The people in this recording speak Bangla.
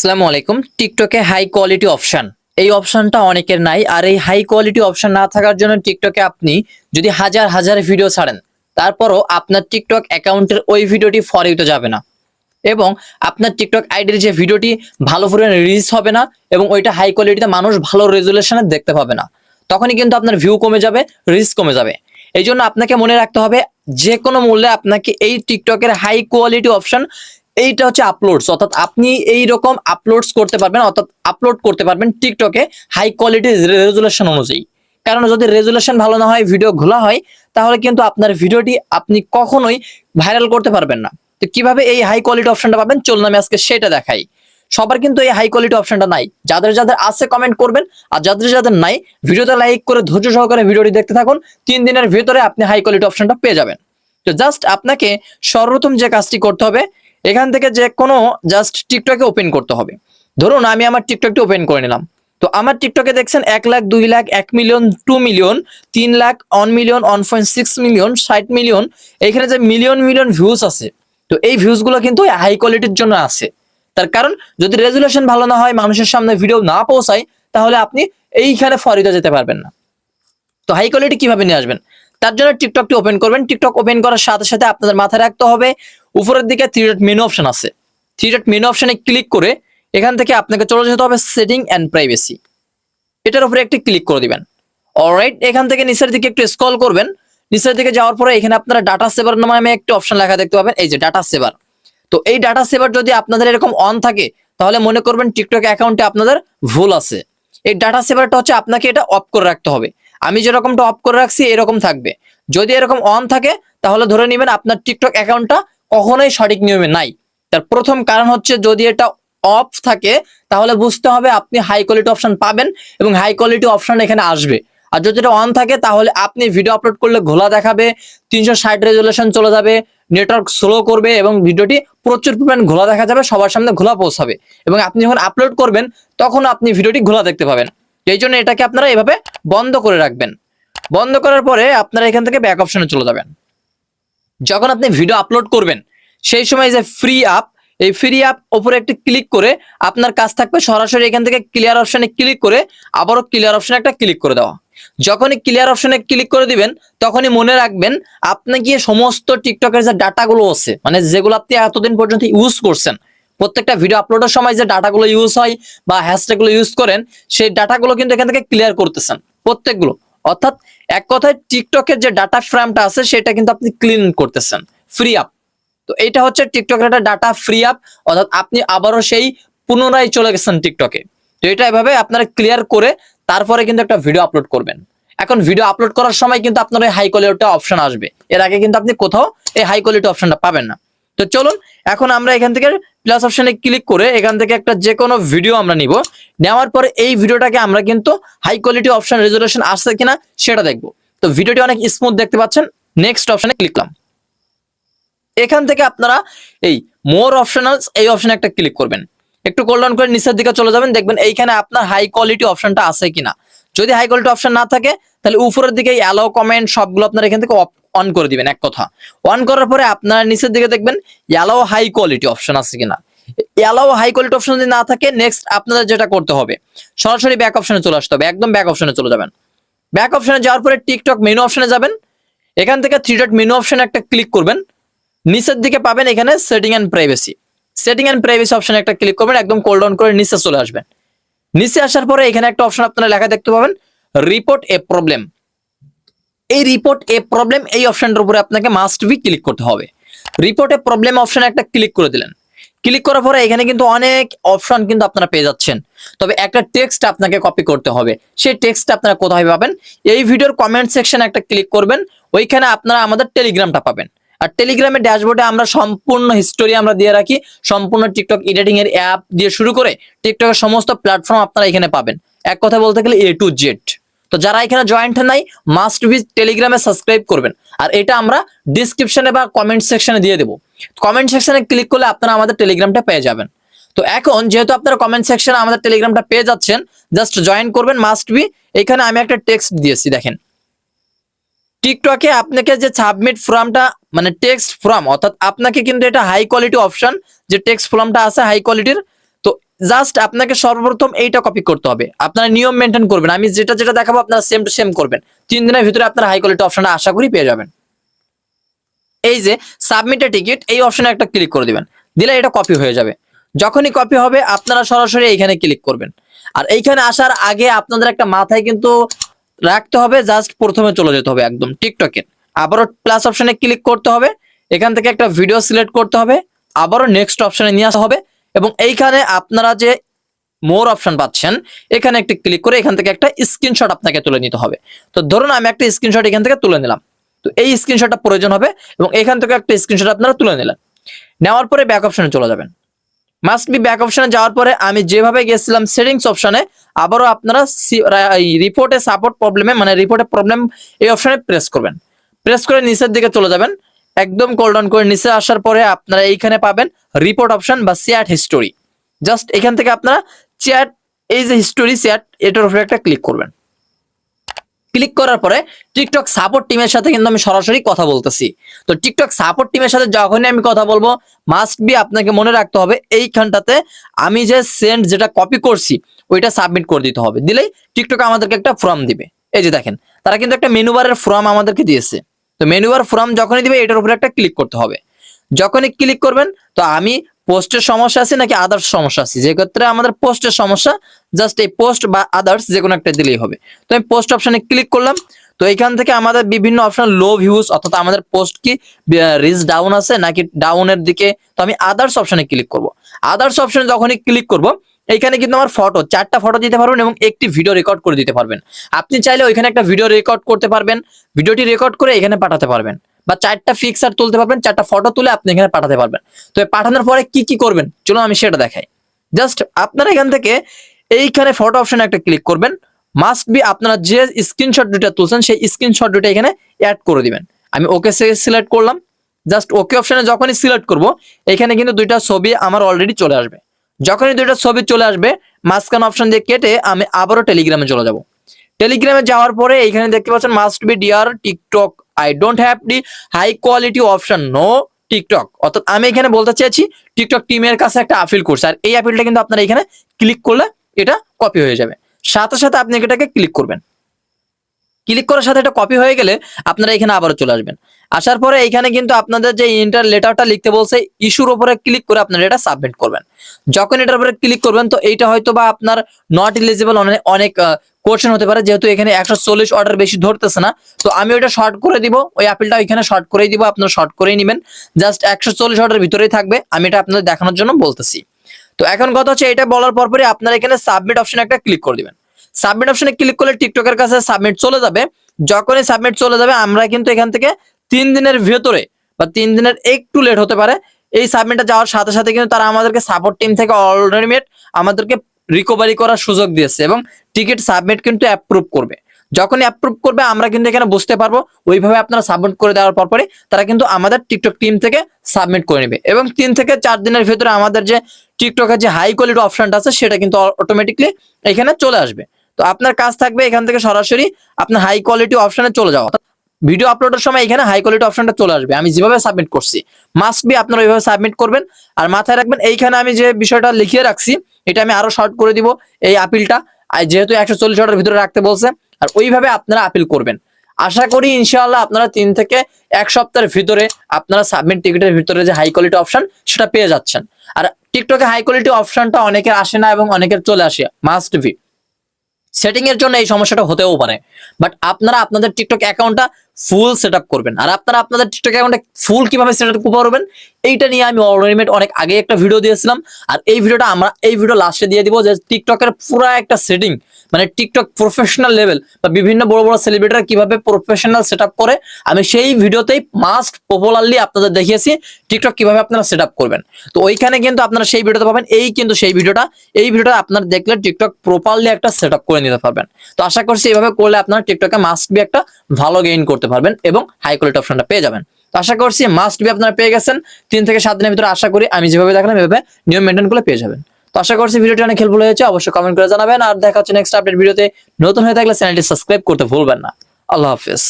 আসসালামু আলাইকুম। টিকটকে হাই কোয়ালিটি অপশন এই অপশনটা অনেকের নাই। আর এই হাই কোয়ালিটি অপশন না থাকার জন্য টিকটকে আপনি যদি হাজার হাজার ভিডিও ছাড়েন, তারপরও আপনার টিকটক অ্যাকাউন্টের ওই ভিডিওটি ফর ইউতে যাবে না। এবং আপনার টিকটক আইডির যে ভিডিওটি ভালো পরিমাণে রিলিজ হবে না, এবং ওইটা হাই কোয়ালিটিতে মানুষ ভালো রেজুলেশনে দেখতে পাবে না। তখনই কিন্তু আপনার ভিউ কমে যাবে রিস্ক কমে যাবে। এই জন্য আপনাকে মনে রাখতে হবে, যে কোনো মূল্যে আপনাকে এই টিকটকের হাই কোয়ালিটি অপশন এইটা হচ্ছে আপলোডস অর্থাৎ আপনি এই রকম আপলোডস করতে পারবেন, অর্থাৎ আপলোড করতে পারবেন টিকটকে হাই কোয়ালিটি রেজুলেশন অনুযায়ী। কারণ যদি রেজুলেশন ভালো না হয় ভিডিও ঘোলা হয়, তাহলে কিন্তু আপনার ভিডিওটি আপনি কখনোই ভাইরাল করতে পারবেন না। তো কীভাবে এই হাই কোয়ালিটি অপশনটা পাবেন? চলুন আমি আজকে সেটা দেখাই। সবার কিন্তু এই হাই কোয়ালিটি অপশনটা নাই। যাদের যাদের আছে কমেন্ট করবেন, আর যাদের যাদের নাই ভিডিওতে লাইক করে ধৈর্য সহকারে ভিডিওটি দেখতে থাকুন, তিন দিনের ভিতরে আপনি হাই কোয়ালিটি অপশনটা পেয়ে যাবেন। তো জাস্ট আপনাকে সর্বপ্রথম যে কাজটি করতে হবে এখান থেকে যে কোনো জাস্ট টিকটকে ওপেন করতে হবে। ধরুন আমি আমার টিকটকটি ওপেন করে নিলাম। তো আমার টিকটকে দেখছেন এক লাখ, দুই লাখ, এক মিলিয়ন টু মিলিয়ন তিন lakh one million one point six million ষাট মিলিয়ন এখানে যে মিলিয়ন মিলিয়ন ভিউজ আছে, তো এই ভিউজগুলো কিন্তু হাই কোয়ালিটির জন্য আছে। তার কারণ, যদি রেজুলেশন ভালো না হয়, মানুষের সামনে ভিডিও না পৌঁছায়, তাহলে আপনি এইখানে ফরিদা যেতে পারবেন না। তো হাই কোয়ালিটি কীভাবে নিয়ে আসবেন? তার জন্য টিকটকটি ওপেন করবেন। টিকটক ওপেন করার সাথে সাথে আপনাদের মাথায় রাখতে হবে উপরের দিকে থ্রি ডট মেনু অপশন আছে। থ্রি ডট মেনু অপশনে ক্লিক করে এখান থেকে আপনাকে চলে যেতে হবে সেটিং অ্যান্ড প্রাইভেসি এটার উপরে একটি ক্লিক করে দিবেন। অলরাইট এখান থেকে নিচের দিকে একটু স্ক্রল করবেন। নিচের দিকে যাওয়ার পরে এখানে আপনারা ডাটা সেভার নামে একটি অপশন লেখা দেখতে পাবেন, এই যে ডাটা সেভার তো এই ডাটা সেভার যদি আপনাদের এরকম অন থাকে, তাহলে মনে করবেন টিকটক অ্যাকাউন্টে আপনাদের ভুল আছে। এই ডাটা সেভারটা হচ্ছে আপনাকে এটা অফ করে রাখতে হবে। আমি যেরকমটা অফ করে রাখছি, এরকম থাকবে। যদি এরকম অন থাকে, তাহলে ধরে নেবেন আপনার টিকটক অ্যাকাউন্টটা কখনোই সঠিক নিয়মে নাই। তার প্রথম কারণ হচ্ছে যদি এটা অফ থাকে, তাহলে বুঝতে হবে আপনি হাই কোয়ালিটি অপশন পাবেন এবং হাই কোয়ালিটি অপশন এখানে আসবে। আর যদি এটা অন থাকে, তাহলে আপনি ভিডিও আপলোড করলে ঘোলা দেখাবে, তিনশো ষাট রেজুলেশন চলে যাবে নেটওয়ার্ক স্লো করবে এবং ভিডিওটি প্রচুর পরিমাণ ঘোলা দেখা যাবে, সবার সামনে ঘোলা পৌঁছাবে। এবং আপনি যখন আপলোড করবেন, তখন আপনি ভিডিওটি ঘোলা দেখতে পাবেন। এই জন্য এটাকে আপনারা এভাবে বন্ধ করে রাখবেন। বন্ধ করার পরে আপনারা এখান থেকে ব্যাক অপশনে চলে যাবেন। যখন আপনি ভিডিও আপলোড করবেন, সেই সময় যে ফ্রি আপ এই ফ্রি আপ ওপরে একটি ক্লিক করে আপনার কাজ থাকবে, সরাসরি এখান থেকে ক্লিয়ার অপশনে ক্লিক করে আবারও ক্লিয়ার অপশনে একটা ক্লিক করে দেওয়া। যখনই ক্লিয়ার অপশনে ক্লিক করে দিবেন, তখনই মনে রাখবেন আপনি কি সমস্ত টিকটকের যে ডাটাগুলো আছে মানে যেগুলো আপনি এতদিন পর্যন্ত ইউজ করছেন, প্রত্যেকটা ভিডিও আপলোডের সময় যে ডাটাগুলো ইউজ হয় বা হ্যাশট্যাগুলো ইউজ করেন, সেই ডাটাগুলো কিন্তু এখান থেকে ক্লিয়ার করতেছেন, প্রত্যেকগুলো। অর্থাৎ এক কথায় টিকটকের যে ডাটা ফ্রেমটা আছে, সেটা কিন্তু আপনি ক্লিন করতেছেন ফ্রি আপ তো এটা হচ্ছে টিকটকের একটা ডাটা ফ্রি আপ অর্থাৎ আপনি আবারও সেই পুনরায় চলে গেছেন টিকটকে। তো এটা এভাবে আপনারা ক্লিয়ার করে তারপরে কিন্তু একটা ভিডিও আপলোড করবেন। এখন ভিডিও আপলোড করার সময় কিন্তু আপনার এই হাই কোয়ালিটি অপশন আসবে। এর আগে কিন্তু আপনি কোথাও এই হাই কোয়ালিটি অপশনটা পাবেন না। তো চলুন, এখন আমরা এখান থেকে প্লাস অপশনে ক্লিক করে এখান থেকে একটা যে কোনো ভিডিও আমরা নিব। নেওয়ার পরে এই ভিডিওটাকে আমরা কিন্তু হাই কোয়ালিটি অপশন রেজুলেশন আসছে কিনা সেটা দেখব। তো ভিডিওটি অনেক স্মুথ দেখতে পাচ্ছেন। নেক্সট অপশনে ক্লিক করলাম। এখান থেকে আপনারা এই মোর অপশনালস এই অপশনে একটা ক্লিক করবেন। একটু কোল ডাউন করে নিচের দিকে চলে যাবেন, দেখবেন এইখানে আপনার হাই কোয়ালিটি অপশনটা আছে কিনা। যদি হাই কোয়ালিটি অপশন না থাকে, তাহলে উপরের দিকে অ্যালো কমেন্ট সবগুলো আপনারা এখান থেকে অন করে দিবেন, এক কথা। অন করার পরে আপনারা নিচের দিকে দেখবেন অ্যালাও হাই কোয়ালিটি অপশন আছে কিনা। অ্যালাও হাই কোয়ালিটি অপশন যদি না থাকে নেক্সট আপনাদের যেটা করতে হবে, সরাসরি ব্যাক অপশনে চলে আসতে হবে, একদম ব্যাক অপশনে চলে যাবেন। ব্যাক অপশনে যাওয়ার পরে টিকটক মেনু অপশনে যাবেন, এখান থেকে থ্রি ডট মেনু অপশনে একটা ক্লিক করবেন, নিচের দিকে পাবেন এখানে setting and privacy setting and privacy অপশনে একটা ক্লিক করবেন, একদম কোল্ড ডাউন করে নিচে চলে আসবেন। নিচে আসার পরে এখানে একটা অপশন আপনারা লেখা দেখতে পাবেন রিপোর্ট এ প্রবলেম এই রিপোর্ট এ প্রবলেম এই অপশনটার উপরে আপনাকে মাস্ট বি ক্লিক করতে হবে। রিপোর্ট প্রবলেম অপশনে একটা ক্লিক করে দিলেন। ক্লিক করার পরে এখানে কিন্তু অনেক অপশন কিন্তু আপনারা পেয়ে যাচ্ছেন। তবে একটা টেক্সট আপনাকে কপি করতে হবে। সেই টেক্সট আপনারা কোথায় পাবেন? এই ভিডিওর কমেন্ট সেকশনে একটা ক্লিক করবেন। ওইখানে আপনারা আমাদের টেলিগ্রামটা পাবেন। আর টেলিগ্রামের ড্যাশবোর্ডে আমরা সম্পূর্ণ হিস্টোরি আমরা দিয়ে রাখি। সম্পূর্ণ টিকটক এডিটিং এর অ্যাপ দিয়ে শুরু করে টিকটকের সমস্ত প্ল্যাটফর্ম আপনারা এখানে পাবেন। এক কথা বলতে গেলে এ টু জেড তো যারা এখানে জয়েন্ট নাই মাস্ট বি টেলিগ্রামে সাবস্ক্রাইব করবেন। আর এটা আমরা ডিসক্রিপশনে বা কমেন্ট সেকশনে দিয়ে দেবো। কমেন্ট সেকশনে ক্লিক করলে আপনারা আমাদের টেলিগ্রামটা পেয়ে যাবেন। তো এখন যেহেতু আপনারা কমেন্ট সেকশনে আমাদের টেলিগ্রামটা পেয়ে যাচ্ছেন জাস্ট জয়েন করবেন মাস্ট বি এখানে আমি একটা টেক্সট দিয়েছি, দেখেন। টিকটকে আপনাকে যে সাবমিট ফর্মটা মানে টেক্সট ফর্ম অর্থাৎ আপনাকে কিন্তু এটা হাই কোয়ালিটি অপশন যে টেক্সট ফর্মটা আছে হাই কোয়ালিটির জাস্ট আপনাকে সর্বপ্রথম এইটা কপি করতে হবে। আপনারা নিয়ম মেনটেন করবেন। আমি যেটা যেটা দেখাবো, আপনারা সেম টু সেম করবেন। তিন দিনের ভিতরে আপনারা হাই কোয়ালিটি অপশনটা আশা করি পেয়ে যাবেন। এই যে সাবমিট টিকিট এই অপশনে একটা ক্লিক করে দিবেন। দিলে এটা কপি হয়ে যাবে। যখনই কপি হবে, আপনারা সরাসরি এইখানে ক্লিক করবেন। আর এইখানে আসার আগে আপনাদের একটা মাথায় কিন্তু রাখতে হবে, জাস্ট প্রথমে চলে যেতে হবে একদম টিকটকে আবারও প্লাস অপশনে ক্লিক করতে হবে। এখান থেকে একটা ভিডিও সিলেক্ট করতে হবে। আবারও নেক্সট অপশনে নিয়ে আসা হবে। এবং এইখানে আপনারা যে মোর অপশন পাচ্ছেন, এখানে একটি ক্লিক করে এখান থেকে একটা স্ক্রিনশট আপনাকে তুলে নিতে হবে। তো ধরুন আমি একটা স্ক্রিনশট এখান থেকে তুলে নিলাম। তো এই স্ক্রিনশটটা প্রয়োজন হবে এবং এখান থেকে একটা স্ক্রিনশট আপনারা তুলে নিলেন। নেওয়ার পরে ব্যাক অপশনে চলে যাবেন। মাস্ট বি ব্যাক অপশনে যাওয়ার পরে আমি যেভাবে গেছিলাম সেটিংস অপশনে আবারও আপনারা রিপোর্টে সাপোর্ট প্রবলেমে মানে রিপোর্টে প্রবলেম এই অপশনে প্রেস করবেন। প্রেস করে নিচের দিকে চলে যাবেন। একদম কোল ডাউন করে নিচে আসার পরে আপনারা এইখানে পাবেন রিপোর্ট অপশন বা চ্যাট হিস্টোরি জাস্ট এখান থেকে আপনারা চ্যাট এই যে হিস্টোরি চ্যাট এটার উপরে একটা ক্লিক করবেন। ক্লিক করার পরে টিকটক সাপোর্ট টিমের সাথে কিন্তু আমি সরাসরি কথা বলতেছি। তো টিকটক সাপোর্ট টিমের সাথে যখনই আমি কথা বলব মাস্ট বি আপনাকে মনে রাখতে হবে, এইখানটাতে আমি যে সেন্ড যেটা কপি করছি, ওইটা সাবমিট করে দিতে হবে। দিলেই টিকটক আমাদেরকে একটা ফর্ম দিবে। এই যে দেখেন, তারা কিন্তু একটা মেনু বারের ফর্ম আমাদেরকে দিয়েছে। তো মেনু বার ফর্ম যখনই দিবে, এটার উপরে একটা ক্লিক করতে হবে। যখনই ক্লিক করবেন, তো আমি পোস্টের সমস্যা আছে নাকি আদার্স সমস্যা আছে? যে ক্ষেত্রে আমাদের পোস্টের সমস্যা জাস্ট এই পোস্ট বা আদার্স যে কোনো একটা দিলেই হবে। তো আমি পোস্ট অপশনে ক্লিক করলাম, তো এখান থেকে আমাদের বিভিন্ন অপশন লো ভিউজ অর্থাৎ আমাদের পোস্ট কি রিচ ডাউন আছে নাকি ডাউনের দিকে, তো আমি আদার্স অপশনে ক্লিক করব। আদার্স অপশনে যখনই ক্লিক করব এইখানে কিন্তু আমার ফটো চারটা ফটো দিতে পারবেন এবং একটি ভিডিও রেকর্ড করে দিতে পারবেন। আপনি চাইলে ওইখানে একটা ভিডিও রেকর্ড করতে পারবেন ভিডিওটি রেকর্ড করে এখানে পাঠাতে পারবেন বা চারটা ফিক্সার তুলতে পারবেন, চারটা ফটো তুলে আপনি এখানে পাঠাতে পারবেন। তো পাঠানোর পরে কি কি করবেন? চলুন আমি সেটা দেখাই। জাস্ট আপনারা এখান থেকে এইখানে ফটো অপশনে একটা ক্লিক করবেন। মাস্ট বি আপনারা যে স্ক্রিনশট দুটা তুলছেন, সেই স্ক্রিনশট দুটা এখানে অ্যাড করে দিবেন। আমি ওকে সিলেক্ট করলাম। জাস্ট ওকে অপশনে যখনই সিলেক্ট করব, এখানে কিন্তু দুইটা ছবি আমার অলরেডি চলে আসবে। যখনই দুইটা ছবি চলে আসবে, মাঝখান অপশন দিয়ে কেটে আমি আবারও টেলিগ্রামে চলে যাব। টেলিগ্রামে যাওয়ার পরে এখানে দেখতে পাচ্ছেন must be dear TikTok I don't have the high quality option no TikTok অর্থাৎ আমি এখানে বলতে চাইছি টিকটক টিমের কাছে একটা আপিল করছে আর এই আপিলটা কিন্তু আপনারা এখানে ক্লিক করলে এটা কপি হয়ে যাবে। সাথে সাথে আপনি এটাকে ক্লিক করবেন। ক্লিক করার সাথে এটা কপি হয়ে গেলে আপনারা এখানে আবারও চলে আসবেন। আসার পরে এখানে কিন্তু আপনাদের যে ইন্টার লেটারটা লিখতে বলছে ইস্যুর উপরে ক্লিক করে আপনারা এটা সাবমিট করবেন। যখন এটার উপরে ক্লিক করবেন, তো এইটা হয়তো বা আপনার নট ইলিজিবল অনেক কোশ্চেন হতে পারে। যেহেতু এখানে একশো চল্লিশ অর্ডার বেশি ধরতেছে না, তো আমি ওইটা শর্ট করে দিব। ওই অ্যাপেলটা এখানে শর্ট করেই দিব, আপনারা শর্ট করেই নেবেন। জাস্ট একশো চল্লিশ অর্ডার ভিতরেই থাকবে। আমি এটা আপনাদের দেখানোর জন্য বলতেছি। তো এখন কথা হচ্ছে, এটা বলার পরপরই আপনারা এখানে সাবমিট অপশন একটা ক্লিক করে দিবেন। সাবমিট অপশনে ক্লিক করলে টিকটকের কাছে সাবমিট চলে যাবে। যখনই সাবমিট চলে যাবে, আমরা কিন্তু এখান থেকে তিন দিনের ভেতরে বা তিন দিনের একটু লেট হতে পারে। এই সাবমিটটা যাওয়ার সাথে সাথে কিন্তু তারা আমাদেরকে সাপোর্ট টিম থেকে অলরেডি আমাদেরকে রিকভারি করার সুযোগ দিয়েছে এবং টিকিট সাবমিট কিন্তু অ্যাপ্রুভ করবে। যখন অ্যাপ্রুভ করবে, আমরা কিন্তু এখানে বুঝতে পারব, ওইভাবে আপনারা সাবমিট করে দেওয়ার পরপরই তারা কিন্তু আমাদের টিকটক টিম থেকে সাবমিট করে নেবে এবং তিন থেকে চার দিনের ভিতরে আমাদের যে টিকটকের যে হাই কোয়ালিটি অপশনটা আছে, সেটা কিন্তু অটোমেটিকলি এখানে চলে আসবে। তো আপনার কাজ থাকবে এখান থেকে সরাসরি আপনার হাই কোয়ালিটি অপশনে চলে যাওয়া। ভিডিও আপলোডের সময় এখানে হাই কোয়ালিটি অপশনটা চলে আসবে। আমি যেভাবে সাবমিট করছি মাস্ট বি আপনারা ওইভাবে সাবমিট করবেন। আর মাথায় রাখবেন, এইখানে আমি যে বিষয়টা লিখিয়ে রাখছি, এটা আমি আরও শর্ট করে দিব, এই আপিলটা যেহেতু একশো চল্লিশ অর্ডার ভিতরে রাখতে বলছে, আর ওইভাবে আপনারা আপিল করবেন। আশা করি ইনশাআল্লাহ আপনারা তিন থেকে এক সপ্তাহের ভিতরে আপনারা সাবমিট টিকিটের ভিতরে যে হাই কোয়ালিটি অপশন সেটা পেয়ে যাচ্ছেন। আর টিকটকে হাই কোয়ালিটি অপশনটা অনেকের আসে না এবং অনেকের চলে আসে মাস্ট বি সেটিং এর জন্য এই সমস্যাটা হতেও পারে। বাট আপনারা আপনাদের টিকটক অ্যাকাউন্টটা ফুল সেট করবেন। আর আপনারা আপনাদের টিকটক অ্যাকাউন্টে ফুল কীভাবে সেট আপ করবেন, এইটা নিয়ে আমি অলরেডি অনেক আগে একটা ভিডিও দিয়েছিলাম। আর এই ভিডিওটা আমরা, এই ভিডিও লাস্টে দিয়ে দিব যে টিকটকের পুরো একটা সেটিং মানে টিকটক প্রফেশনাল লেভেল বা বিভিন্ন বড় বড় সেলিব্রিটিরা কীভাবে প্রফেশনাল সেট করে, আমি সেই ভিডিওতেই মাস্ট পপুলারলি আপনাদের দেখিয়েছি টিকটক কীভাবে আপনারা সেট করবেন। তো ওইখানে কিন্তু আপনারা সেই ভিডিওতে পাবেন, এই কিন্তু সেই ভিডিওটা এই ভিডিওটা আপনারা দেখলে টিকটক প্রপারলি একটা সেট করে নিতে পারবেন। তো আশা করছি এইভাবে করলে আপনারা টিকটকে মাস্ট বি একটা ভালো গেইন করতে পারবেন এবং হাই কোয়ালিটি অপশনটা পেয়ে যাবেন। তো আশা করছি মাস্ট বি আপনারা পেয়ে গেছেন। তিন থেকে সাত দিনের ভিতরে আশা করি আমি যেভাবে দেখলাম, এভাবে নিয়ম মেনটেন করে পেয়ে যাবেন। তো আশা করছি ভিডিওটি অনেক হেল্পফুল হয়েছে, অবশ্যই কমেন্ট করে জানাবেন। আর দেখা হচ্ছে নেক্সট আপডেট ভিডিওতে। নতুন হয়ে থাকলে চ্যানেলটি সাবস্ক্রাইব করতে ভুলবেন না। আল্লাহ হাফিজ।